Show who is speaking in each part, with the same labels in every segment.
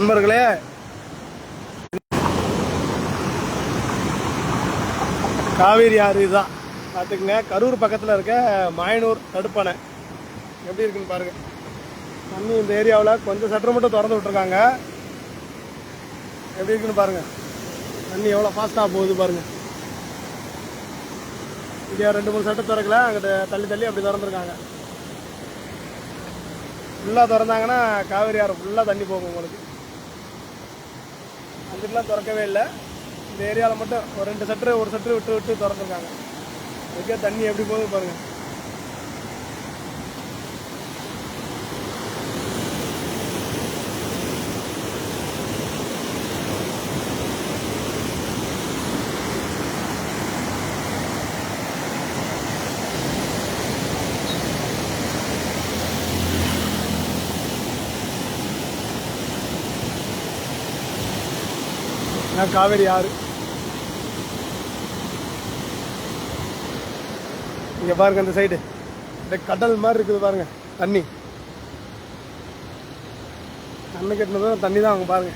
Speaker 1: நண்பர்களே. காவேரி ஆறு இதுதான். பார்த்துக்குங்க. கரூர் பக்கத்தில் இருக்க மாயனூர் தடுப்பணை. எப்படி இருக்குன்னு பாருங்க. தண்ணி இந்த ஏரியாவில் கொஞ்சம் சற்று மட்டும் திறந்து விட்ருக்காங்க எப்படி இருக்குன்னு பாருங்க. தண்ணி எவ்வளோ ஃபாஸ்ட்டாக போகுது பாருங்க. இங்கே ரெண்டு மூணு சட்டை திறக்கல. அங்கிட்ட தள்ளி தள்ளி அப்படி திறந்துருக்காங்க. ஃபுல்லாக திறந்தாங்கன்னா காவேரி ஆறு ஃபுல்லாக தண்ணி போகும் உங்களுக்கு. அங்கிட்டலாம் திறக்கவே இல்லை. இந்த ஏரியாவில் மட்டும் ஒரு ரெண்டு சட்டரு ஒரு சட்டரு விட்டு விட்டு திறந்துருக்காங்க. அதுக்கே தண்ணி எப்படி போகுது பாருங்கள் நான் காவேரி ஆறு. இங்க பாருங்க அந்த சைடு இந்த கடல் மாதிரி இருக்குது பாருங்க தண்ணி. தண்ணி கட்டினதும் தண்ணி தான் அவங்க பாருங்க.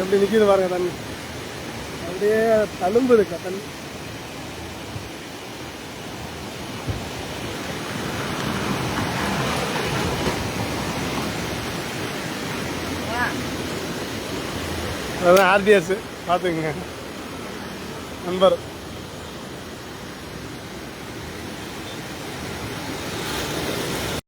Speaker 1: எப்படி நிற்கிது பாருங்க தண்ணி. அப்படியே தழும்புது தண்ணி அதான் ஆர்டிஎஸ் பார்த்துக்குங்க. நம்பர்